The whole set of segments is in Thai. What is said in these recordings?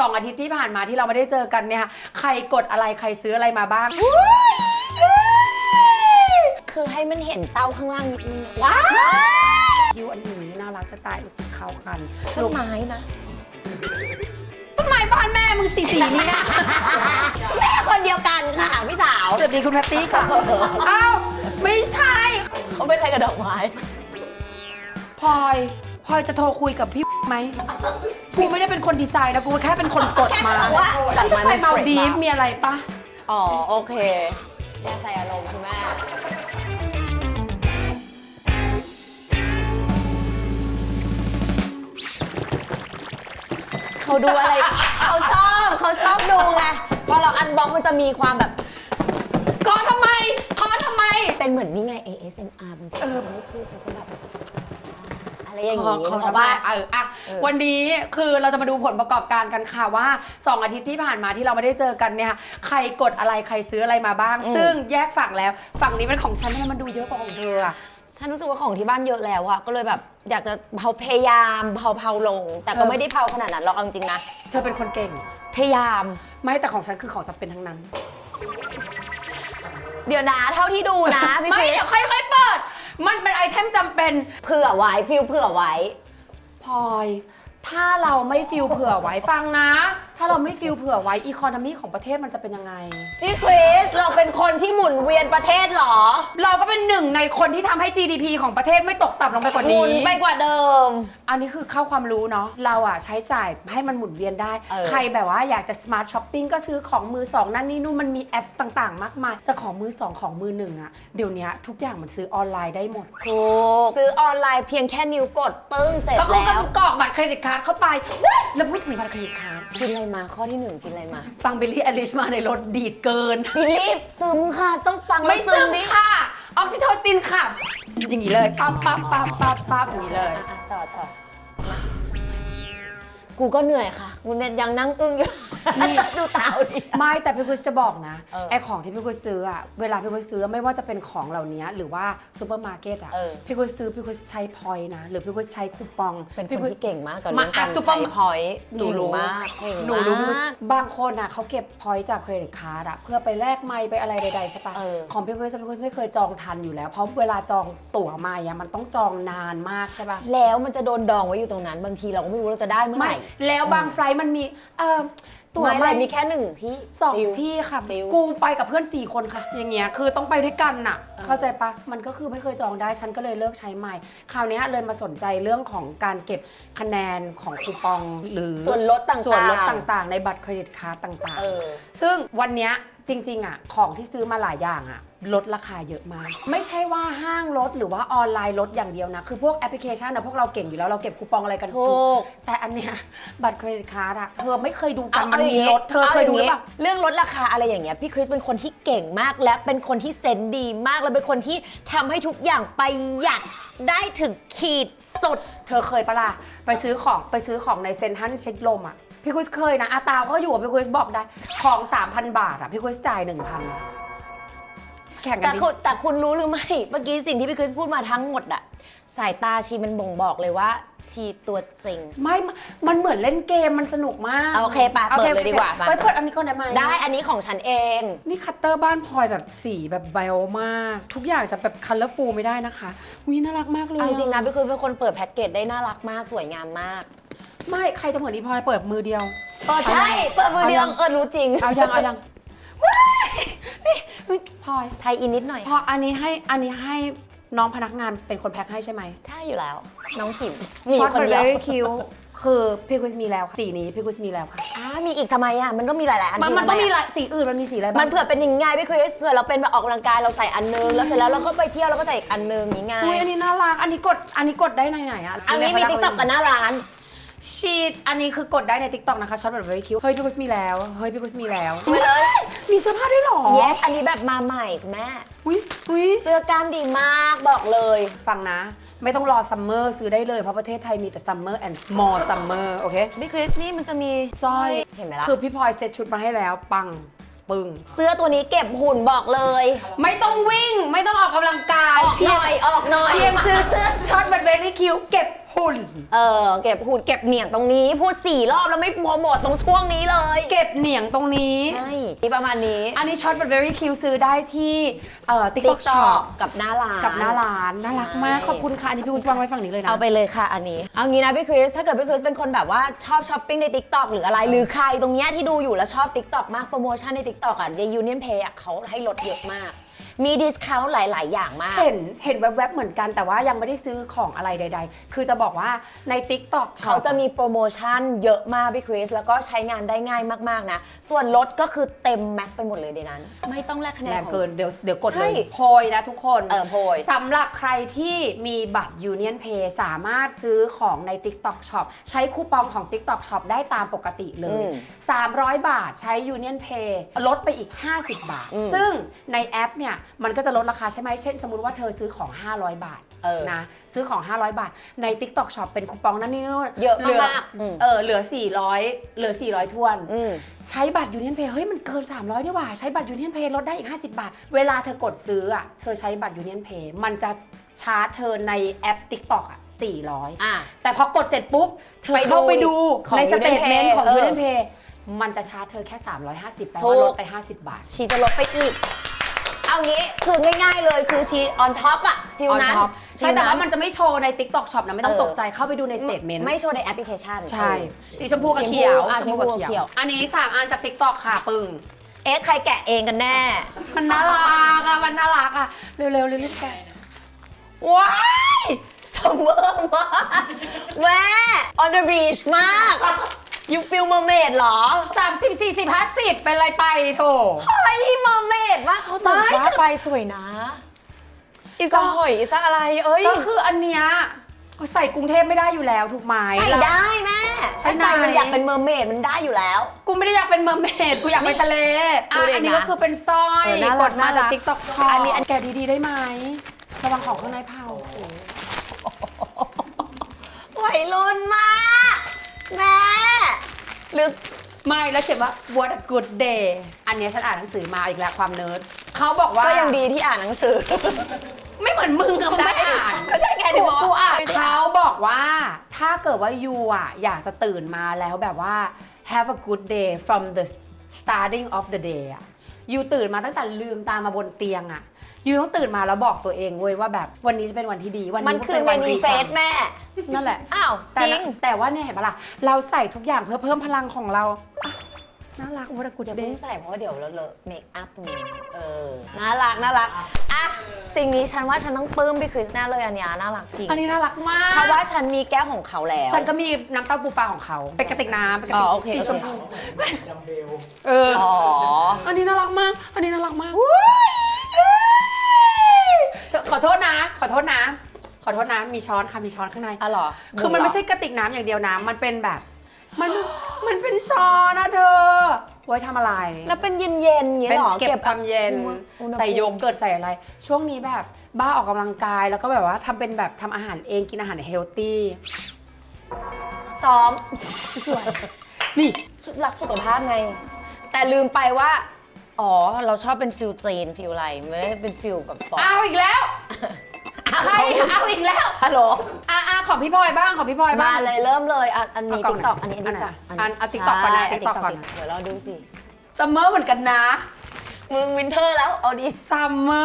สองอาทิตย์ที่ผ่านมาที่เราไม่ได้เจอกันเนี่ยค่ะใครกดอะไรใครซื้ออะไรมาบ้าง คือให้มันเห็นเต้าข้างล่างนิดนึงว้าวคิวอันนี้น่ารักจะตายดูสิเข้ากันต้นไม้นะ ต้นไม้บ้านแม่มึงสีสีเนี่ย แม่คนเดียวกันค่ะพี่สาวสวัสดีคุณแพตตี้ค่ะอ้าวไม่ใช่ เขาเป็นอะไรกับดอกไม้พลอยพลอยจะโทรคุยกับพี่ ไหมกูไม่ได้เป็นคนดีไซน์นะกูแค่เป็นคนกดมาว่าดอกจะไม้ไปมันมาเปรตดีฟปะมีอะไรปะอ๋อ โอเคแยกใส่อารมณ์คุณแม่เขาดูอะไร เขาชอบเขาชอบดูไงพอเราอันบ็อกมันจะมีความแบบก็ทำไมก็ทำไม เป็นเหมือนนี่ไง ASMR บางทีเออเขาไม่พูดเขาจะแบบ อะไรอย่างขอนี้ขอเขาทำบ้าไมเอออะเออ วันนี้คือเราจะมาดูผลประกอบการกันค่ะว่า 2 อาทิตย์ที่ผ่านมาที่เราไม่ได้เจอกันเนี่ยใครกดอะไรใครซื้ออะไรมาบ้าง ซึ่งแยกฝั่งแล้ว ฝั่งนี้เป็นของฉันทำไมมันดูเยอะกว่าของเธออะ ฉันรู้สึกว่าของที่บ้านเยอะแล้วอะก็เลยแบบอยากจะเผาพยายามเผาเผาลง แต่ก็ไม่ได้เผาขนาดนั้นหรอกเอาจริงๆนะ เธอเป็นคนเก่ง พยายาม ไม่แต่ของฉันคือของจำเป็นทั้งนั้น เดี๋ยวนะเท่าที่ดูนะพี่ไม่คริสเดี๋ยวค่อยๆเปิด มันเป็นไอเทมจำเป็นเผื่อไว้ฟิลเผื่อไว้ พลอย ถ้าเราไม่ฟิลเผื่อไว้ฟังนะถ้าเราไม่ฟิลเผื่อไว้อีคอนมีของประเทศมันจะเป็นยังไง พี่คริสเราเป็นคนที่หมุนเวียนประเทศเหรอ เราก็เป็นหนึ่งในคนที่ทำให้ GDP ของประเทศไม่ตกต่ำลงไปกว่าหมุนี้นไปกว่าเดิม อันนี้คือเข้าความรู้เนาะ เราอะใช้จ่ายให้มันหมุนเวียนได้ เออ ใครแบบว่าอยากจะสมาร์ทช้อปปิ้งก็ซื้อของมือสองนั่นนี่นู่นมันมีแอปต่างๆ มากมาย จะของมือสองของมือหนึ่งอะเดี๋ยวนี้ทุกอย่างมันซื้อออนไลน์ได้หมด ถูกซื้อออนไลน์เพียงแค่นิ้วกด ตึ้งเสร็จก็คือแล้วกรอกบัตรเครดิตการ์ดเข้าไปเว้ยแล้วพูดถึงบัตรเครดิตการ์ดกินอะไรมาข้อที่หนึ่งกินอะไรมาฟังบิลลี่อลิชมาในรถดีดเกินพี่รีบซึมค่ะต้องฟังไม่แล้วซึมดิค่ะ ออกซิโทซินค่ะ อย่างนี้เลยปั๊บปั๊บปั๊บปั๊บปั๊บอย่างนี้เลย อะอะต่อต่อมา กูก็เหนื่อยค่ะ กูเนี่ยยังนั่งอึ้งอยู่นี่ดูเท้าดิ ไม่แต่พี่กุศจะบอกนะเออไอของที่พี่กุศซื้ออะเวลาพี่กุศซื้อไม่ว่าจะเป็นของเหล่านี้หรือว่าซูเปอร์มาร์เก็ตอะเออ พี่กุศซื้อพี่กุศใช้พอยต์นะ หรือพี่กุศใช้คูปองเป็นคพี่นกุศที่เก่งมากกับมาเรื่องการอะ super ใช้พอยต์หนูรู้มากเก่งหนูรู้พี่กุศมาก บางคนอะเขาเก็บพอยต์จากเครดิตการ์ดอะเพื่อไปแลกไมล์ไปอะไรใดๆใช่ปะเออ ของพี่กุศพี่กุศไม่เคยจองทันอยู่แล้ว เพราะเวลาจองตั๋วมาอะมันต้องจองนานมากใช่ปะ แล้วมันจะโดนดองไว้อยู่ตรงนั้น บางทีเราก็ไม่รู้เราจะได้เมื่อไหไม่ร่แล้วบางไฟลท์มันมีเอ่อตั๋วไม่ไม่เลยมีแค่หนึ่งที่ สองฟิลที่ค่ะ ฟิลกูไปกับเพื่อน4คนค่ะ อย่างเงี้ยคือต้องไปด้วยกันน่ะเออเข้าใจปะมันก็คือไม่เคยจองได้ ฉันก็เลยเลิกใช้ใหม่ คราวเนี้ยเลยมาสนใจเรื่องของการเก็บคะแนนของคูปองหรือส่วนลดต่างๆ ส่วนลดต่างๆ ในบัตรเครดิตการ์ดต่างเออ ๆ ซึ่งวันเนี้ย จริงๆอะของที่ซื้อมาหลายอย่างอะลดราคาเยอะมาก ไม่ใช่ว่าห้างลดหรือว่าออนไลน์ลดอย่างเดียวนะ คือพวกแอปพลิเคชันนะพวกเราเก่งอยู่แล้วเราเก็บคูปองอะไรกันถูก แต่อันเนี้ยบัตรเครดิตการ์ดอะเธอไม่เคยดูกัเอานมันอามีย่างงี้ลดเธอเคยดูหรือเปล่าเรื่องลดราคาอะไรอย่างเงี้ยพี่คริสเป็นคนที่เก่งมากและเป็นคนที่เซนส์ดีมากและเป็นคนที่ทำให้ทุกอย่างประหยัดได้ถึงขีดสุด เธอเคยปะล่ะไปซื้อของไปซื้อของในเซ็นทรัลเช็คลมอะ พี่คุยเคยนะอาตาก็อยู่กับพี่คุยบอกได้ ของ 3,000 บาทอะพี่คุยจ่าย 1,000แข่งกัแต่นดิคุณแต่คุณรู้หรือไม่ เมื่อกี้สิ่งที่พี่คริสพูดมาทั้งหมดอะสายตาชีมันบ่งบอกเลยว่า ชีตัวจริง ไม่มันเหมือนเล่นเกมมันสนุกมากเอาโอเคปะเปิดเลยดีกว่ามาไปเปิดอันนี้ก่อนได้ไหม ได้อันนี้ของฉันเอง นี่คัตเตอร์บ้านพลอยแบบสีแบบเบลมาก ทุกอย่างจะแบบคัลเลอร์ฟูลไม่ได้นะคะวิน่ารักมากเลยเอาจริงๆนะพี่คริสเป็นคนเปิดแพ็กเกจได้น่ารักมากสวยงามมาก ไม่ใครจะเหมือนอีพลอยเปิดมือเดียวเออใช่ เปิดมือเดียวเอายัง เออรู้จริงเอายังเอายังว้ายเฮ้ยเฮ้ยพลอยไทยอินนิดหน่อย พออันนี้ให้อันนี้ให้น้องพนักงานเป็นคนแพ็คให้ใช่ไหมใช่อยู่แล้ว น้องขิมมีอช็อตยู่คนเบเดียวอรี่คิวคือพี่กุสมีแล้วค่ะสีนี้พี่กุสมีแล้วค่ะอ่ามีอีกทำไมอะ มันต้องมีหลายๆอันมันที่มันต้องทำไะมีหลายสีอื่นมันมีสีอะไรบ้างมันเผื่อเป็นอย่างไงพี่คริสเผื่อเราเป็นแบบออกกำลังกายเราใส่อันนึง แล้วเสร็จแล้วเราก็ไปเที่ยวเราก็ใส่อีกอันนึงอย่างไงอุ้ยอันนี้น่ารักอันนี้กดอันนี้กดได้ในไหนอะอันนี้มีติ๊กต็อกกับหน้าร้าน ชีตอันนี้คือกดได้ในติ๊กต็อกนะคะช็อตแบบเบอรี่คิวเฮ้ยพี่กุสมีแล้ว เฮ้ยพี่กุสมีแล้วมาเลยมีเสื้อผ้าด้วยเหรอ เยสอันนี้แบบมาใหม่คุณแม่ อุ้ยอุ้ยเสื้อกล้ามดีมากบอกเลย ฟังนะ ไม่ต้องรอซัมเมอร์ซื้อได้เลยเพราะประเทศไทยมีแต่ซัมเมอร์แอนด์มอร์ซัมเมอร์โอเคพี่คริสนี่มันจะมีสร้อยเห็นไหมล่ะ คือพี่พลอยเซ็ตชุดมาให้แล้ว ปัง ปึ้ง เสื้อตัวนี้เก็บหุ่นบอกเลย ไม่ต้องวิ่งไม่ต้องออกกำลังกายออกหน่อยออกหน่อย เพียงซื้อเสื้อช็อตบัตเบอรี่คิวเก็บ หุ่น เออเก็บหุ่นเก็บเหนียงตรงนี้ พูดสี่รอบแล้วไม่โปรโมทตรงช่วงนี้เลยเก็บเหนียงตรงนี้ ใช่มีประมาณนี้อันนี้ช็อตแบบ very cute ซื้อได้ที่เอ่อ TikTok Shop กับหน้าร้าน กับหน้าร้าน น่ารักมากขอบคุณค่ะ อันนี้พี่อุ้ยวางไว้ฝั่งนี้เลยนะ เอาไปเลยค่ะอันนี้ เอางี้นะพี่คริส ถ้าเกิดพี่คริสเป็นคนแบบว่าชอบช้อปปิ้งใน Tik t o อกหรืออะไร หรือใครตรงเนี้ยที่ดูอยู่แล้วชอบ Tik t o อกมากโปรโมชั่นใน Tik t o อกอะใน Union Pay อะเขาให้ลดเยอะมาก มีดิสคาวหลาย ๆ อย่างมาก เห็นเห็นแวบๆเหมือนกันแต่ว่ายังไม่ได้ซื้อของอะไรใด ๆ คือจะบอกว่าใน TikTok เขาจะมีโปรโมชั่นเยอะมากพี่คริสแล้วก็ใช้งานได้ง่ายมาก ๆ นะ ส่วนลดก็คือเต็มแม็กไปหมดเลยในนั้น ไม่ต้องแลกคะแนแรนงของ เกินเดี๋ยวเดี๋ยวกดเลยใช่โพยนะทุกคน เออโพย สำหรับใครที่มีบัตร Union Pay สามารถซื้อของใน TikTok Shop ใช้คูปองของ TikTok Shop ได้ตามปกติเลอืย ม300 บาทใช้ Union Pay ลดไปอีก 50 บาท อืมซึ่งในแอปเนี่ยมันก็จะลดราคาใช่ไหมเช่น สมมติว่าเธอซื้อของ 500 บาทเออนะซื้อของ 500 บาท ใน TikTok Shop เป็นคูปองนั่นนี่นู่นเยอะหลืมากๆอืม เออเหลือ 400 เหลือ 400ทวน อืม ใช้บัตรยูเนียนเพย์เฮ้ยมันเกิน 300นี่หว่า ใช้บัตรยูเนียนเพย์ลดได้อีก 50 บาท เวลาเธอกดซื้ออะเธอใช้บัตรยูเนียนเพย์มันจะชาร์จเธอในแอป TikTok อะ400 อะ แต่พอกดเสร็จปุ๊บ เธอไปดูเข้าไปดูของในสเตทเมน Union ต์ Pay ของเออยูเนียนเพย์มันจะชาร์จเธอแค่ 350แปลถูว่าก ลดไป 50 บาท ชีจะลดไปอีก เอางี้คือง่ายๆเลยคือชี on top อะฟิล On นั้น top ใช่ฟิลแต่ว่านั้นมันจะไม่โชว์ใน TikTok Shop นะไม่ต้องเออ ตกใจเข้าไปดูในสเตทเมนต์ไม่โชว์ในแอปพลิเคชัน ใช่เออสีชมพูกับเขียวอะชมพูกับชมพูกับเขีเขียยววอันนี้สามอันจาก TikTok ค่ะปึ้งเอ๊ะใครแกะเองกันแน่ มันน่ารักอะมันน่ารักอะเร็วๆเร็วๆรีบแกะว้ายซัมเมอร์มากแม่ on the beach มาก you feel mermaid เหรอสามสิบสี่สิบห้าสิบเป็นไรไปโถเฮ้ย mermaid มากเขาแต่งว่าไปสวยนะ อีสหอยอีสอะไรเอ้ย ก็คืออันเนี้ยใส่กรุงเทพไม่ได้อยู่แล้วถูกไหม ใส่ได้แม่ไปถ้าไหนใจมันอยากเป็น mermaid มันได้อยู่แล้ว กูไม่ได้อยากเป็นเมอร์เมดกูอยากไปทะเลอะดูดิอันนี้นะก็คือเป็นสร้อยเออน่ารักกดมาจากน่ารัก ติ๊กต็อกชออันนี้อันแกะดีๆได้ไหมระวังของข้างในเผา วัยรุ่นมาก แม่หรือไม่แล้วเขียนว่า what a good day อันเนี้ยฉันอ่านหนังสือมาอีกแล้วความเนิร์ดเขาบอกว่าก็ยังดีที่อ่านหนังสือ ไม่เหมือนมึงกับไม่อ่าน ก็ใช่ไงถึงบอกกูว่าอ่านเขาบอกว่าถ้าเกิดว่ายูอะอยากจะตื่นมาแล้วแบบว่า have a good day from the starting of the day อะยูตื่นมาตั้งแต่ลืมตามาบนเตียงอะ ยูต้องตื่นมาแล้วบอกตัวเองเว้ยว่าแบบวันนี้จะเป็นวันที่ดีวันมันนี้คือเป็นเมวันนิดีเฟสแม่ นั่นแหละ อ้าวแต่จริละงแต่ว่าเนี่ยเห็นปะล่ะเราใส่ทุกอย่างเพื่อเพิ่มพลังของเราอะน่ารักวัตกุดอย่าเด้เพิ่งใส่เพราะว่าเดี๋ยวเราเลอะเมคอัพตรงนี้เออ น่ารัก น่ารัก อะ สิ่งนี้ฉันว่าฉันต้องปลื้มพี่คริสแน่เลยอันเนี้ยน่ารักจริงอันนี้น่ารักมากเพราะว่าฉันมีแก้วของเขาแล้ว ฉันก็มีน้ำเต้าปูปลาของเขาเป็นกระติกน้ำเป็นกระอ๋ติอกโอเคสีโอเคชมพูเออ อ๋ออั อโทษนะ ขอโทษนะ มีช้อนค่ะ มีช้อนข้างใน อ๋อเหรอคือมันไม่ใช่กระติกน้ำอย่างเดียวนะ มันเป็นแบบ มัน มันเป็นช้อนนะเธอ ไว้ทำอะไร แล้วเป็นเย็นๆอย่างเงี้ยเป็นเหรอเก็บความเย็น อุณหภูมิ ใส่โยเกิร์ตใส่อะไร ช่วงนี้แบบบ้าออกกำลังกายแล้วก็แบบว่าทำเป็นแบบทำอาหารเองกินอาหารเฮลตี้ซ้อมสวยนี่รักสุขภาพไง แต่ลืมไปว่า อ๋อ เราชอบเป็นฟิลจีนฟิลอะไรไม่ได้เป็นฟิลแบบฟอร์เอาอีกแล้ว ใครเอาอีกแล้วฮัลโหล อะอะของพี่พลอยบ้างของพี่พลอยบ้ามาง เลยเริ่มเลยอะอันนี้เอากล่ติ๊องกต็อกไหนอันนี้อันไหนติ๊กต็อกอันเอา TikTok ก่อนนะ TikTok ก่อนนะเดี๋ยวเราดูสิ ซัมเมอร์เหมือนกันนะมึงวินเทอร์แล้วเอาดิซัมเมอ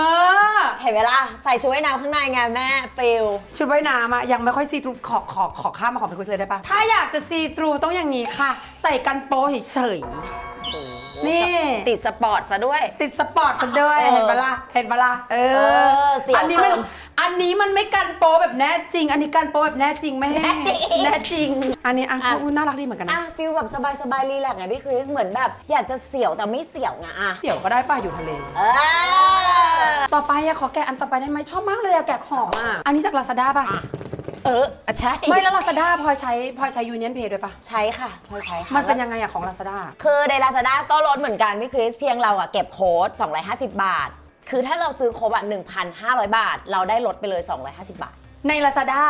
ร์เห็นไหมล่ะใส่ชุดว่ายน้ำข้างในไงแม่ฟิลชุดว่ายน้ำอะยังไม่ค่อยซีทรูขอขอขอข้ามมาขอไปคุยเลยได้ปะถ้าอยากจะซีทรูต้องอย่างนี้ค่ะ ใส่กันโปเฉยๆนี่ ติดสปอร์ตซะด้วย ติดสปอร์ตซะด้วย เออเห็นปะล่ะเห็นปะล่ะเอเอออเสียวอันี้มันเพิ่ม อันนี้มันไม่กันโปแบบแน่จริง อันนี้กันโปแบบแน่จริงไม่ให้แน่จริง แน่จริง อันนี้อะอะอุ๊ยน่ารักดีเหมือนกันอะนะฟิลแบบสบายๆรีแลกซ์ไงพี่คริสเหมือนแบบอยากจะเสี่ยวแต่ไม่เสี่ยวไงอะเดี๋ยวก็ได้ป่ะอยู่ทะเล เออ ต่อไปอะขอแกะอันต่อไปได้ไหมชอบมากเลยอะแกะของอะอันนี้จาก Lazada ป่ะ เอออะใช่ไม่แล้ว Lazada พลอยใช้พลอยใช้ Union Pay ด้วยป่ะ ใช้ค่ะพลอยใช้ค่ะมันเป็นยังไงอะของ Lazada คือใน Lazada ก็ลดเหมือนกันพี่คริสเพียงเราอะเก็บโค้ด 250 บาท คือถ้าเราซื้อครบอะ1,500 บาท เราได้ลดไปเลย 250 บาท ใน Lazada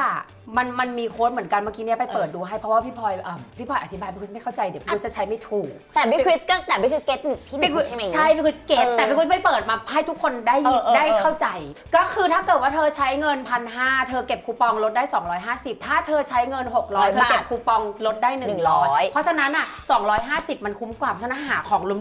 มันมันมีโค้ดเหมือนกันเมื่อกี้เนี่ยไปเปิดดูให้เพราะว่าพี่พลอยอะพี่พลอยอธิบายพี่คุณไม่เข้าใจเดี๋ยวพี่คุณจะใช้ไม่ถูก แต่พี่คริสก็แต่พี่คริสเก็ตที่หพี่นึ่งคุณใช่ไหม ใช่พี่คุณเก็ตเออแต่พี่คุณไม่เปิดมาให้ทุกคนได้ยินเออเออได้เออเข้าใจ ก็คือถ้าเกิดว่าเธอใช้เงินพันห้าเธอเก็บคูปองลดได้ 250 ถ้าเธอใช้เงิน 600 เธอเก็บคูปองลดได้ 100เพราะฉะนั้นอะ250 มันคุ้มกว่าเพราะฉะนั้นหาของรว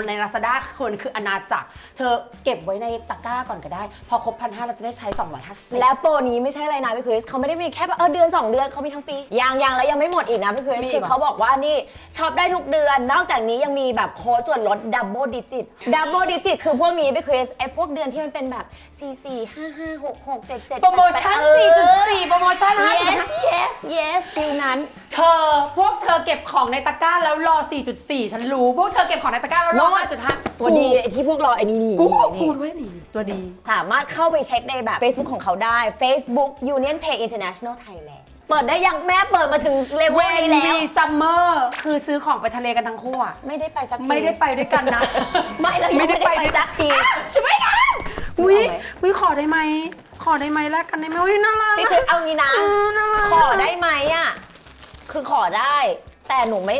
มๆๆๆใน Lazada คนคืออาณาจักรเธอเก็บไว้ในตะกร้าก่อนก็ได้ พอครบพันห้าเราจะได้ใช้ 250 แล้วโปรนี้ไม่ใช่อะไรนะพี่คริสเขาไม่ได้มีแค่แบบเออเดือน 2 เดือนเขามีทั้งปียังยังแล้วยังไม่หมดอีกนะพี่คริสมีอีกคือเหรอ เขาบอกว่านี่ช็อปได้ทุกเดือน นอกจากนี้ยังมีแบบโค้ดส่วนลดดับเบิลดิจิตดับเบิลดิจิตคือพวกนี้พี่คริสไอ้พวกเดือนที่มันเป็นแบบ4 4 5 5 6 6 7 7 โปรโมชั่น4.4 โปรโมชั่น yes 5 yes yes ฟิลนั้น เธอพวกเธอเก็บของในตะกร้าแล้วรอ 4.4 ฉันรู้ พวกเธอเก็บของในตะกร้าแล้วรอโน้ต5.5ตัวดีไอ้ที่พวกเราไอ้นี่นี่กูนี่กูด้วยนี่ตัวดี สามารถเข้าไปเช็คในแบบ Facebook ของเขาได้ Facebook Union Pay International Thailand เปิดได้ยังแม่เปิดมาถึงเลเวลเวนนี้แล้วมีซัมเมอร์คือซื้อของไปทะเลกันทั้งคู่อะไม่ได้ไปสักทีไม่ได้ไปด้วยกันนะ ไม่เรายังไม่ได้ไปสักทีช่วยนะวิวิขอได้ไหมขอได้ไหมแลกกันได้ไหมวิน่ารักพี่คือเอางี้นะเออน่ารักขอได้ไหมอะ คือขอได้ แต่หนูไม่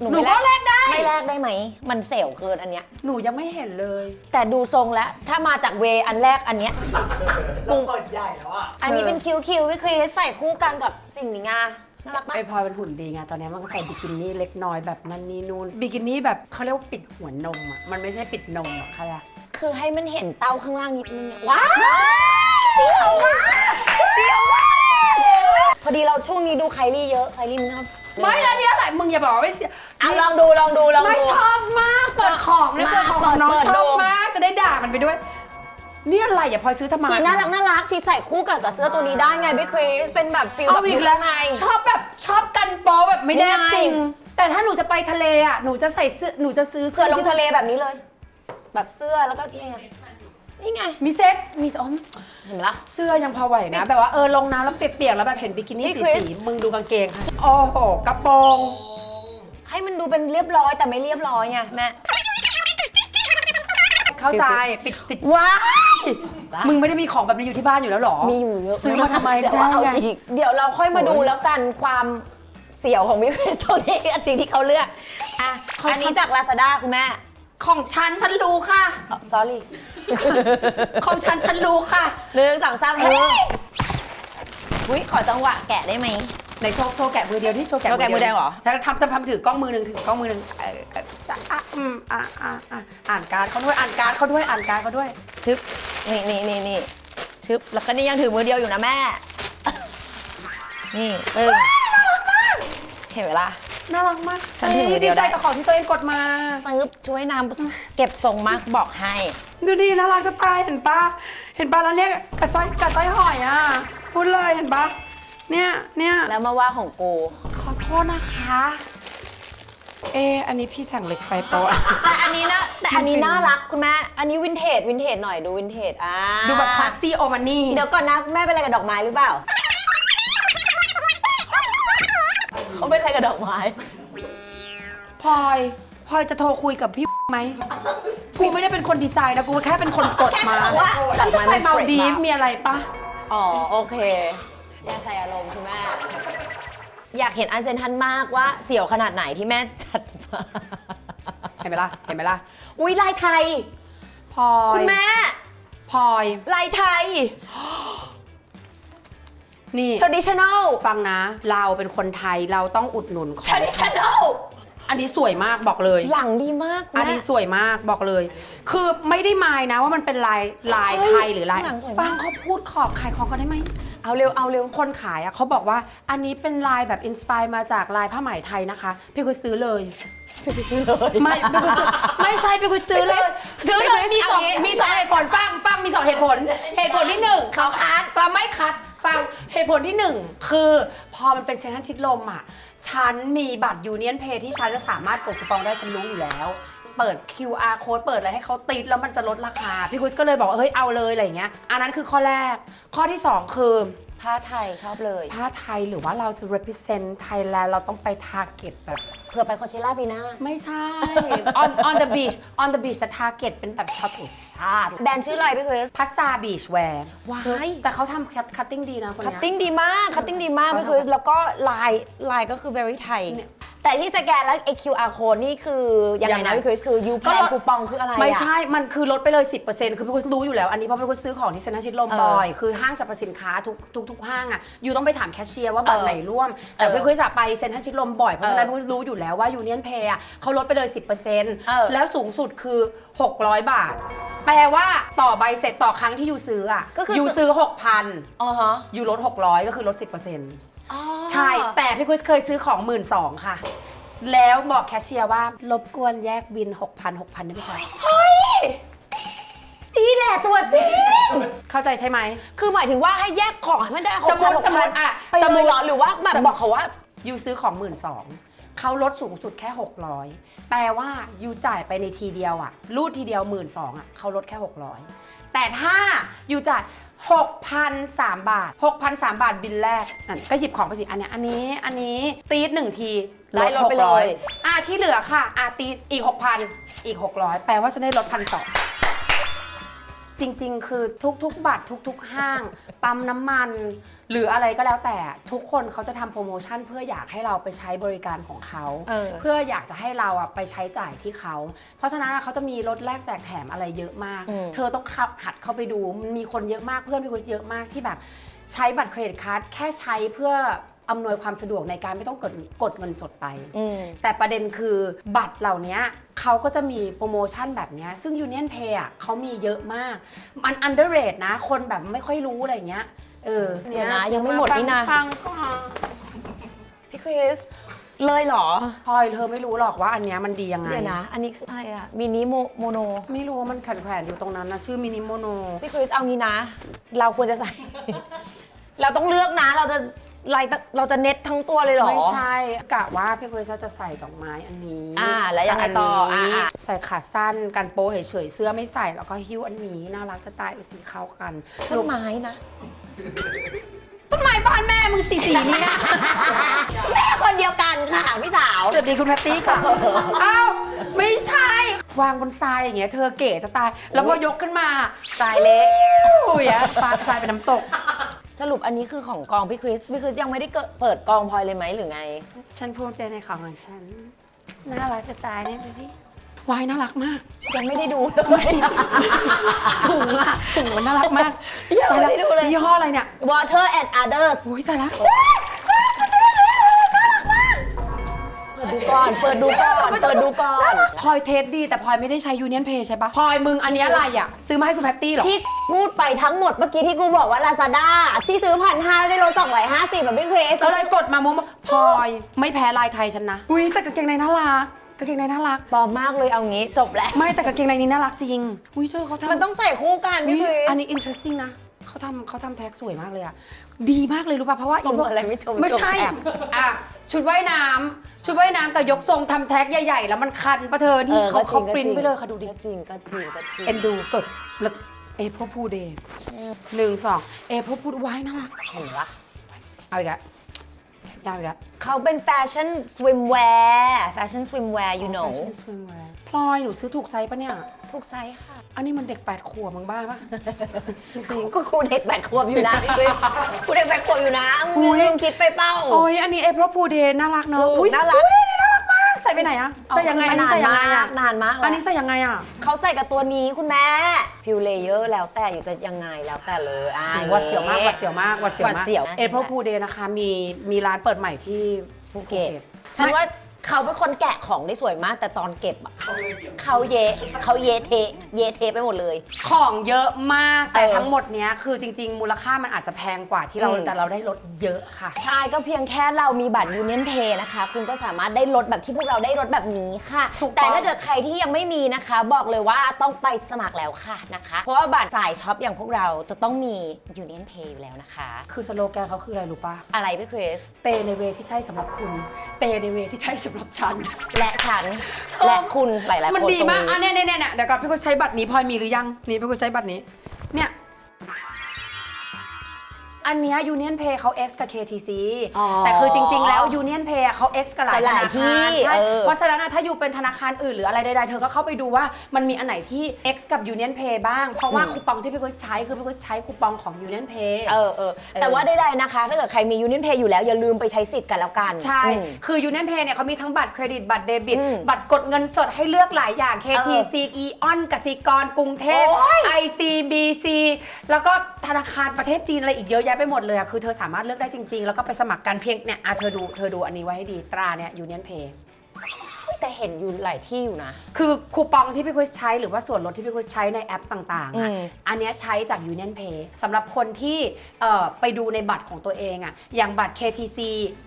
หนูไม่ก็แลกได้ ไม่แลกได้ไหม มันเสี่ยวเกินอันเนี้ย หนูยังไม่เห็นเลย แต่ดูทรงแล้ว ถ้ามาจากเวอันแรกอันเนี้ย เราเปิดใหญ่แล้วอะ อันนี้เป็นคิวคิวพี่คริสใส่คู่กันกับสิ่งนี้ไงน่ารักมาก ไอพลอยเป็นหุ่นดีไงตอนนี้มันก็ใส่บิกินี่เล็กน้อยแบบนั่นนี่นู่นบิกินี่แบบเขาเรียกว่าปิดหัวนมอะมันไม่ใช่ปิดนมอะค่ะคือให้มันเห็นเต้าข้างล่างนิดนึงอะว้าวเสียวมากเสียวมาก พอดีเราช่วงนี้ดูไคลี่เยอะไคลี่มันชอบไม่แล้วเนี่ยอะไรมึงอย่าบอกว่าไม่เสียเอาลองดูลองดูลองดู ไม่ชอบมากเปิดของเนี่ยมาเปิดของของน้องเปิดชดู อบมากจะได้ด่ามันไปด้วยนี่อะไรอย่าพลอยซื้อทำไมชีน่ารักน่ารักชีใส่คู่กับกับเสื้อตัวนี้ได้ไงพี่คริสเป็นแบบฟิลแบเอาบอีอกยู่แล้วข้างในชอบแบบชอบกันโป๊แบบไม่แน่นี่ไง จริงแต่ถ้าหนูจะไปทะเลอะหนูจะใส่เสื้อหนูจะซื้อเสื้เสื้ออลงทะเลแบบนี้เลย แบบเสื้อแล้วก็นี่ไง นี่ไง มีเซ็ตมีอ๋อเห็นไหมล่ะ เสื้อยังพอไหวนะ แบบว่าเออลงน้ำแล้วเปียกๆแล้วแบบเห็นบิกินี่นี่สีคริสสีมึงดูกางเกงค่ะ โอ้โหกระโปรงให้มันดูเป็นเรียบร้อยแต่ไม่เรียบร้อยไงแม่ เข้าใจปิดปิดว้าย มึงไม่ได้มีของแบบนี้อยู่ที่บ้านอยู่แล้วหรอ มีอยู่เยอะซื้อมาทำไมเดี๋ยวใช่เอาไงอีกเดี๋ยวเราค่อยมาดูโอ้ยแล้วกันความเสี่ยวของพี่คริสตัวนี้กับสิ่งที่เขาเลือก อะเขาอันนี้ทำจาก Lazada คุณแม่ ของฉันฉันรู้ค่ะอ๋อ sorry ของฉันฉันรู้ค่ะหนึ่งสองสามเฮ้ยอุ้ยขอจังหวะแกะได้ไหม ในโชว์โชว์แกะมือเดียวที่โชว์แกะโชว์แกะมือเดียวเหรอถ้าทำทำทำถือกล้องมือหนึ่งถือกล้องมือหนึ่งเออเออจะอะอืมอะอะอะอ่านการดเขาด้วยอ่านการดเขาด้วยอ่านการดเขาด้วย ชึบนี่นี่นี่นี่ชึบแล้วก็นี่ยังถือมือเดียวอยู่นะแม่ นี่ปึ้งเห็นไหมล่ะน่ารักมากฉันถือมือเดียวใจได้กับของที่ตัวเองกดมา ซึบช่วยนำเก็บทรงมากบอกให้ ดูดีน่ารักจะตายเห็นปะเห็นปะแล้วเนี่ยกระซ้อยกระซ้อยหอยอะพูดเลยเห็นปะเนี่ยเนี่ยแล้วมาว่าของกูขอโทษนะคะ เอออันนี้พี่สั่งเล็กไปปะวะแต่อันนี้นะแต่อันนี้มันเป็นน่ารักคุณแม่อันนี้วินเทจวินเทจหน่อยดูวินเทจอ่าดูแบบคลาสซี่โอมันนี่เดี๋ยวก่อนนะแม่เป็นอะไรกับดอกไม้หรือเปล่าเขาเป็นอะไรกับดอกไม้ พลอย พลอยจะโทรคุยกับพี่ไหม กูไม่ได้เป็นคนดีไซน์นะ กูแค่เป็นคนกดมาแค่บอกว่าดอกไม้ไปมันเมาดีฟเปรตมากมีอะไรปะอ๋อ โอเค อย่าใส่อารมณ์คุณแม่ อยากเห็นอันเซนทันมากว่าเสี่ยวขนาดไหนที่แม่จัดมา เห็นไหมล่ะ เห็นไหมล่ะ อุ้ยลายไทย พลอย คุณแม่พลอยลายไทย นี่ traditional ฟังนะ เราเป็นคนไทยเราต้องอุดหนุนของ traditional อันนี้สวยมากบอกเลย หลังดีมากคุณอันแม่นี้สวยมากบอกเลย คือไม่ได้มายนะว่ามันเป็นลายลายเฮ้ยไทยหรือลายข้างหลังสวยมากฟังเขาพูดขอบขายของกันได้ไหมเอาเร็วเอาเร็วคนขายอะเขาบอกว่าอันนี้เป็นลายแบบอินสปายมาจากลายผ้าไหมไทยนะคะ พี่คุยซื้อเลยซื้อเลยไม่พี่คุยซื้อไม่ใช่พี่คุยซื้อเลยซื้อเลยมีสองเอางี้มีสองเหตุผลฟังฟังมีสองเหตุผล เหตุผลที่หนึ่งเขาคัดฟังไม่คัด ฟังเหตุผลที่หนึ่งคือพอมันเป็นเซ็นทรัลชิดลมอะ ฉันมีบัตรยูเนียนเพย์ที่ฉันจะสามารถกดคูปองได้ฉันรู้อยู่แล้ว เปิด QR code เปิดอะไรให้เขาติดแล้วมันจะลดราคา พี่กุ๊ก็เลยบอกว่าเฮ้ยเอาเลยอะไรอย่างเงี้ย อันนั้นคือข้อแรก ข้อที่สองคือ ผ้าไทยชอบเลยผ้าไทยหรือว่าเราจะ represent Thailand เราต้องไป target แบบ เผื่อไปโคเชล่าปีหน้า ไม่ใช่ on on the beach on the beach จะ target เป็นแบบชาวต่างชาติแบรนด์ชื่ออะไรพี่คริสพัสซาบีชแวร์ว้ายแต่เขาทำ cutting ดีนะคนคัตเนี้ย ติ้งดีมากคัตติ้งดีมากเขาพี่ทำคริสแล้วก็ลายลายก็คือ very ไทย เนี่ย แต่ที่สแกนแล้วไอ้ QR code นี่คือยังไงยังไงนะพี่คริสคือยูแพก็นลด คูปองคืออะไรอะ ไม่ใช่ มันคือลดไปเลย 10%คือพี่คุณรู้อยู่แล้ว อันนี้เพราะพี่คุณซื้อของที่เซ็นทรัลชิดลมเออบ่อย คือห้างสรรพสินค้าทุกทุกทุกห้างอะยูต้องไปถามแคชเชียร์ว่าบัตเอรอไหนร่วม แต่เออพี่คุณจะไปเซ็นทรัลชิดลมบ่อย เพราะฉะนั้นเออพี่คุณรู้อยู่แล้วว่ายูเนียนเพย์อะเขาลดไปเลยเออ10%แล้วสูงสุดคือ 600 บาท แปลว่าต่อใบเสร็จต่อครั้งที่ยูซื้ออะก็คือ ยูซื้อ 6,000อ๋อฮะ ยูลด600 ก็คือลด 10%อ๋อ ใช่ แต่พี่คุยเคยซื้อของ1 2ื่นค่ะ แล้วบอกแคชเชียร์ว่ารบกวนแยกบิน 6,000 6,000ได้ไหมคะนี่แหละตัวจริง เข้าใจใช่ไหม คือหมายถึงว่าให้แยกของให้มันได้สมมุติ6,000สมมุติอะไปสมมุเลยติเหรอหรือว่าแบบสมมุติบอกเขาว่ายูซื้อของ1 2ื่นเขาลดสูงสุดแค่ 600 แปลว่ายูจ่ายไปในทีเดียวอะรูดทีเดียว1 2ื่นอะเขาลดแค่ 600 แต่ถ้ายูจ่าย 6,003 บาท 6,003 บาทบินแรกอะก็หยิบของไปสิ อันเนี้ยอันนี้อันนี้ตีดหนึ่งทีได้ลดไปเลย 600อะที่เหลือค่ะอะตีดอีก 6,000 อีก 600 แปลว่าจะได้ลดพันสอง จริง ๆ คือทุกๆ บัตรทุก ๆ ห้าง ปั๊มน้ำมัน หรืออะไรก็แล้วแต่ทุกคนเขาจะทำโปรโมชั่น เพื่ออยากให้เราไปใช้บริการของเขา เออ เพื่ออยากจะให้เราอะไปใช้จ่ายที่เขา เพราะฉะนั้นอะเขาจะมีลดแลกแจกแถมอะไรเยอะมาก อืม เธอต้องขับหัดเข้าไปดูมันมีคนเยอะมากเพื่อนพี่กุศเยอะมากที่แบบ ใช้บัตรเครดิตการ์ดแค่ใช้เพื่อ อำนวยความสะดวกในการไม่ต้องกดกดเงินสดไป อืม แต่ประเด็นคือบัตรเหล่านี้เขาก็จะมีโปรโมชั่นแบบเนี้ยซึ่ง Union Pay อะเขามีเยอะมาก มัน underrate นะ คนแบบไม่ค่อยรู้อะไรเงี้ย เออเดี๋ยวนะยังไม่หมดนี่นะ ฟังก่อนพี่คริสเลยเหรอ พลอยเธอไม่รู้หรอกว่าอันเนี้ยมันดียังไง เดี๋ยวนะ อันนี้คืออะไรอะมินิโมโมโน ไม่รู้ว่ามันแขวนๆอยู่ตรงนั้นนะ ชื่อมินิโมโน พี่คริสเอางี้นะ เราควรจะใส่ เราต้องเลือกนะ เราจะ ไลน์เราจะเน็ตทั้งตัวเลยเหรอ ไม่ใช่กะว่าพี่คุยจะใส่ดอกไม้อันนี้อ่าแล้วยังไงต่อกับนนี้อ่า ใส่ขาสั้นกันโป้เฉยๆเสื้อไม่ใส่แล้วก็หิ้วอันนี้น่ารักจะตายดูสีเข้ากันต้นไม้นะ ต้นไม้บ้านแม่มึงสีสีนี้นะ แม่คนเดียวกันค่ะพี่สาว สวัสดีคุณแพตตี้ค่ะ อ้าวไม่ใช่ วางบนทรายอย่างเงี้ยเธอเก๋จะตาย แล้วพอยกขึ้นมาทรายเละอุ้ยอะฟ้าทรายเป็นน้ำตก สรุปอันนี้คือของกองพี่คริสพี่คริสยังไม่ได้เกิดเปิดกองพลอยเลยไหมหรือไง ฉันภูมิใจในของของฉัน น่ารักจะตายเนี่ยดูสิวายน่ารักมาก ยังไม่ได้ดูเลยถุงอะถุงมันน่ารักมากยังไม่ได้ดูเลย ยี่ห้ออะไรเนี่ย Water and Others อุ้ยตายละเปิดดูก่อน เปิดดูก่อน เปิดดูก่อนพลอยเทสดีแต่พลอยไม่ได้ใช้ยูเนียนเพย์ใช่ปะพลอยมึงอันนี้อะไรอะซื้อมาให้คุณแพตตี้เหรอ ที่พูดไปทั้งหมดเมื่อกี้ที่กูบอกว่า Lazada ที่ซื้อพันห้าได้ลดสองร้อยห้าสิบแบบพี่คริสก็เลยกดมาโมมาพลอยไม่แพ้ลายไทยฉันนะ อุ้ยแต่กางเกงในน่ารักกางเกงในน่ารัก ปลอมมากเลยเอางี้จบแล้ว ไม่แต่กางเกงในนี้น่ารักจริง อุ้ยเธอเขาทำมันต้องใส่คู่กันอุ๊พี่ยคริสอันนี้ interesting นะเขาทำเขาทำแท็กสวยมากเลยอะ ดีมากเลยรู้ป่ะเพราะว่าชมอะไรไม่ชมไม่ใช่ชมแอบ อะชุดว่ายน้ำชุดว่ายน้ำกับยกทรงทำแท็กใหญ่ๆ แล้วมันคันปะเธอนี่เขาเขาปริ้นไปเลยค่ะดูดิก็จริงก็จริงก็จริงเอ็นดูกดแล้วเอพพูเดย์หนึ่งสองเอพพูวายน่ารัก เห็นปะเอาอีกแล้ว ยาวอีกแล้วเขาเป็นแฟชั่นสวิมแวร์แฟชั่นสวิมแวร์ you know แฟชั่นสวิมแวร์พลอยหนูซื้อถูกไซส์ปะเนี่ยถูกไซส์ค่ะ อันนี้มันเด็กแปดขวบมึงบ้าปะ จริง ก็ครูเด็กแปดขวบอยู่นะพี่คริสครูเด็กแปดขวบอยู่นะอุ๊ย ลืมคิดไปเป้า ๆ โอ้ยอันนี้เอพพูเดย์น่ารักเนอะถูกอุ๊ยน่ารัก อุ๊ย ใส่ไปไหนอะใส่ยังไงอันนี้ใส่ยังไงอะนานมากแล้วอันนี้ใส่ยังไงอะเขาใส่กับตัวนี้คุณแม่ฟิลเลเยอร์แล้วแต่อยู่จะยังไงแล้วแต่เลยอ่าหวัดเสียวมากหวัดเสียวมากหวัดเสียวหวัมาดกเสียวเอพพูเดย์นะคะมีมีร้านเปิดใหม่ที่ภูภูเก็เก็ตตฉันว่า เขาเป็นคนแกะของได้สวยมาก แต่ตอนเก็บอะเขาเยะเขาเยเทเยเทไปหมดเลย ของเยอะมาก แต่เออทั้งหมดเนี้ยคือจริง ๆ มูลค่ามันอาจจะแพงกว่าที่เราอืม แต่เราได้ลดเยอะค่ะ ใช่ก็เพียงแค่เรามีบัตร Union Pay นะคะ คุณก็สามารถได้ลดแบบที่พวกเราได้ลดแบบนี้ค่ะ ถูกต้อง แต่ถ้าเกิดใครที่ยังไม่มีนะคะ บอกเลยว่าต้องไปสมัครแล้วค่ะนะคะ เพราะว่าบัตรสายช็อปอย่างพวกเราจะต้องมี Union Pay อยู่แล้วนะคะ คือสโลแกนเขาคืออะไรรู้ป่ะ อะไรพี่คริส เปย์ในเวที่ใช่สำหรับคุณ เปย์ในเวที่ใช่สำหรับฉัน และฉัน และคุณหลายๆคนมันดีมากตรงอะเนี่ยเนี่ยเนี่ยเดี๋ยวก่อนพี่กุศใช้บัตรนี้พลอยมีหรือยัง นี่พี่กุศใช้บัตรนี้เนี่ย อัอันเนี้ย Union Pay เขา X กับ KTC อ๋อแต่คือจริง ๆ แล้ว Union Pay อะเขา X กับหลายกับหธลายนาที่คารใช่เออเพราะฉะนั้นอะถ้าอยู่เป็นธนาคารอื่นหรืออะไรใดๆ เธอก็เข้าไปดูว่ามันมีอันไหนที่ X กับ Union Pay บ้าง เพราะว่าคูปองที่พี่กุ้ยใช้คือพี่กุ้ยใช้คูปองของ Union Pay เออเออแต่ว่าใดๆนะคะ ถ้าเกิดใครมี Union Pay อยู่แล้วอย่าลืมไปใช้สิทธิ์กันแล้วกันใช่ อืม คือ Union Pay เนี่ยเขามีทั้งบัตรเครดิต บัตรเดบิต อืมบัตรกดเงินสดให้เลือกหลายอย่าง KTC EON กสิกร กรุงเทพ โอ้ย ICBC แล้วก็ธนาคารประเทศจีนอะไรอีกเยอะแยะไปไปหมดเลยอะคือเธอสามารถเลือกได้จริง ๆ แล้วก็ไปสมัครกันเพียงเนี่ยอะเธอดูเธอดูอันนี้ไว้ให้ดีตราเนี่ยยูเนียนเพย์ แต่เห็นอยู่หลายที่อยู่นะ คือคูปองที่พี่คุยใช้หรือว่าส่วนลดที่พี่คุยใช้ในแอปต่างๆอะอืม อันเนี้ยใช้จาก Union Pay สำหรับคนที่เอ่อไปดูในบัตรของตัวเองอะอย่างบัตร KTC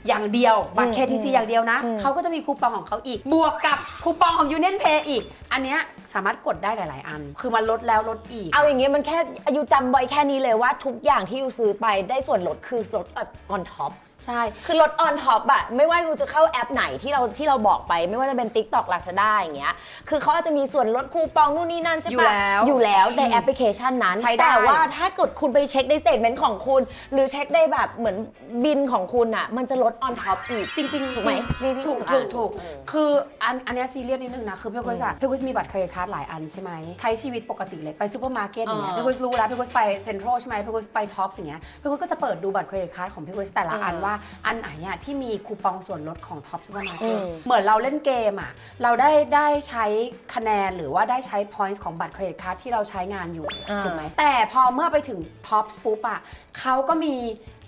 อย่างเดียวบัตรอืม KTC อย่างเดียวนะอืมเขาก็จะมีคูปองของเขาอีก บวกกับคูปองของ Union Pay อีก อันเนี้ยสามารถกดได้หลาย ๆ อัน คือมันลดแล้วลดอีก เอาอย่างเงี้ยมันแค่อายุจำไว้แค่นี้เลยว่าทุกอย่างที่ยูซื้อไปได้ส่วนลดคือลดแบบ on top ใช่ คือลด on top อะไม่ว่ายูจะเข้าแอปไหนที่เราที่เราบอกไป ไม่ว่าจะเป็น TikTok Lazada อย่างเงี้ย คือเขาอาจจะมีส่วนลดคูปองนู่นนี่นั่นใช่อยู่ปะแล้วอยู่แล้วในแอปพลิเคชันนั้น ใช้ได้ แต่ว่าถ้าเกิดคุณไปเช็คในสเตทเมนต์ของคุณ หรือเช็คได้แบบเหมือนบินของคุณอะมันจะลด on top อีกจริงๆถูกไหมจริงนี่ที่ถูกถูถูกกถูกเออ คืออันอันเนี้ยซีเรียสนิดนึงนะคือพี่กุยอะพี่กุยมีบัตรเครดิตการ์ดหลายอันใช่ไหมใช้ชีวิตปกติเลยไปซูเปอร์มาร์เก็ตอย่างเงี้ยเออพี่กุยรู้แล้วพี่กุยไปเซ็นทรัลใช่ไหมพี่กุยไปท็อปส์อย่างเงี้ยพี่กุยก็จะเปิดดูบัตรเครดิตการ์ดของพี่กุยแต่ละอันเออว่าอันไหนอะที่มีคูปองส่วนลดของท็อปซูเปอร์มาร์เก็ตอืม เหมือนเราเล่นเกมอะเราได้ได้ใช้คะแนนหรือว่าได้ใช้ points ของบัตรเครดิตการ์ดที่เราใช้งานอยู่ อ่า ถูกไหมแต่พอเมื่อไปถึงท็อปส์ปุ๊บอะเขาก็มี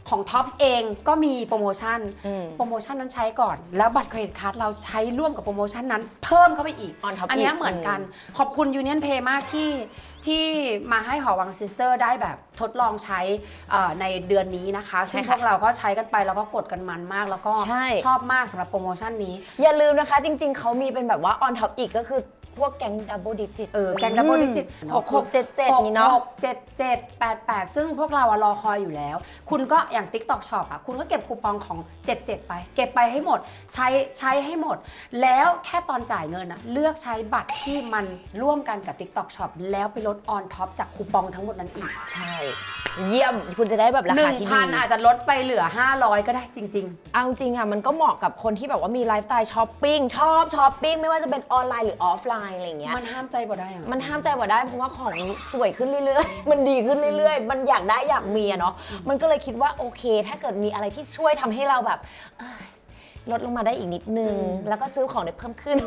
ของท็อปส์เองก็มีโปรโมชั่น อืม โปรโมชั่นนั้นใช้ก่อน แล้วบัตรเครดิตการ์ดเราใช้ร่วมกับโปรโมชั่นนั้นเพิ่มเข้าไปอีก On top อันเนี้ยอีกเหมือนกัน ขอบคุณ Union Pay มากที่ ที่มาให้หอวังซิสเตอร์ได้แบบทดลองใช้เอ่อในเดือนนี้นะคะซึ่งพวกเราก็ใช้กันไปแล้วก็กดกันมันมาก แล้วก็ใช่ ชอบมากสำหรับโปรโมชั่นนี้ อย่าลืมนะคะ จริง ๆ เขามีเป็นแบบว่า on top อีกก็คือ พวกแก๊งดับเบิลดิจิต เออแกงดับเบิลดิจิตหกหกเจ็ดเจ็ดนี่เนาะ หกเจ็ดเจ็ดแปดแปดซึ่งพวกเราอะรอคอยอยู่แล้ว คุณก็อย่าง TikTok Shop อะคุณก็เก็บคูปองของ 77 ไป เก็บไปให้หมด ใช้ใช้ให้หมด แล้วแค่ตอนจ่ายเงินอะเลือกใช้บัตรที่มันร่วมกันกับ TikTok Shop แล้วไปลด on top จากคูปองทั้งหมดนั้นอีก ใช่ เยี่ยมคุณจะได้แบบราหนึ่คางที่พันดีอาจจะลดไปเหลือ 500 ก็ได้จริงเอาจริงอะมันก็เหมาะกับคนที่แบบว่ามีไลฟ์สไตล์ช้อปปิ้งชอบช้อปปิ้งไม่ว่าจะเป็นออนไลน์หรือออฟไลน์อะไรอย่างเงี้ยๆมันห้ามใจบ่ได้อะ มันห้ามใจว่าได้เพราะว่าของสวยขึ้นเรื่อยๆ มันดีขึ้นเรื่อยๆ มันอยากได้อยากมีอะเนาะ มันก็เลยคิดว่าโอเค ถ้าเกิดมีอะไรที่ช่วยทำให้เราแบบเอ้ย ลดลงมาได้อีกนิดนึง แล้วก็ซื้อของได้เพิ่มขึ้น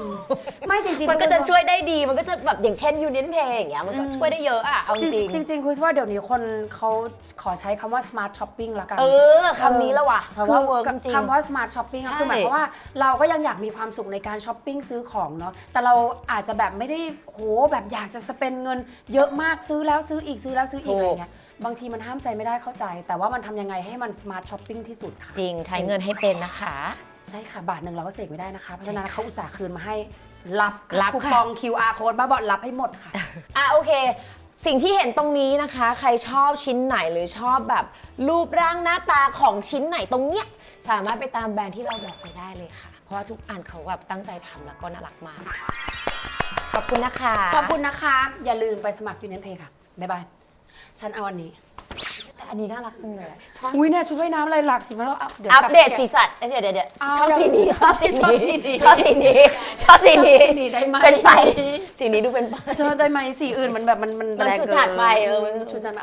ไม่จริงๆมันก็จะช่วยได้ดีมันก็จะแบบอย่างเช่น Union Pay อย่างเงี้ยมันก็ช่วยได้เยอะอะเอาจจริริงงๆจริงๆคุณว่าเดี๋ยวนี้คนเขาขอใช้คำว่า smart shopping แล้วกันเออคำนี้แล้วว่ะเพราะว่าเวิร์กจริงคำว่า smart shopping อะใช่คือหมายความว่าเราก็ยังอยากมีความสุขในการช้อปปิ้งซื้อของเนาะแต่เราอาจจะแบบไม่ได้โหแบบอยากจะสเปนเงิน เยอะมากซื้อแล้วซื้ออีกซื้อแล้วซื้ออีกถูกอะไรเงี้ย บางทีมันห้ามใจไม่ได้เข้าใจ แต่ว่ามันทำยังไงให้มัน smart shopping ที่สุดค่ะ จริงใช้เงินให้เป็นนะคะ ใช่ค่ะบาทหนึ่งเราก็เสกไม่ได้นะคะ เพราะฉะนั้นเขาอุตส่าห์คืนมาให้รับรับคูค่ะปอง QR code บ้าบอรับให้หมดค่ะ อะโอเค สิ่งที่เห็นตรงนี้นะคะ ใครชอบชิ้นไหนหรือชอบแบบ รูปร่างหน้าตาของชิ้นไหนตรงเนี้ยสามารถไปตามแบรนด์ที่เราบอกไปได้เลยค่ะ เพราะว่าทุกอันเขาแบบตั้งใจทำแล้วก็น่ารักมาก ขอบคุณนะคะ ขอบคุณนะคะ อย่าลืมไปสมัคร Union Pay ค่ะ บ๊ายบาย ฉันเอาอันนี้อันนี้น่ารักจังเลยชอบอุ้ยเนี่ยชุดว่ายน้ำอะไรหลักสิมาแล้วเอาดี๋ยวอัปเดตกลับสีสันเอ้ยเดี๋ยวเดี๋ยวเดี๋ยวเอาชอบสีนี้ชอบสีชอบสีนี้นี้ชอบสีนี้ชอบสีนี้ชอบสีนี้ได้ไหมเป็นไปสีนี้ดูเป็นไปเชิญได้ไหมสีอื่นมันแบบมันมันมันแรงฉุดเกิฉาดไปเออมัน ชุดฉาด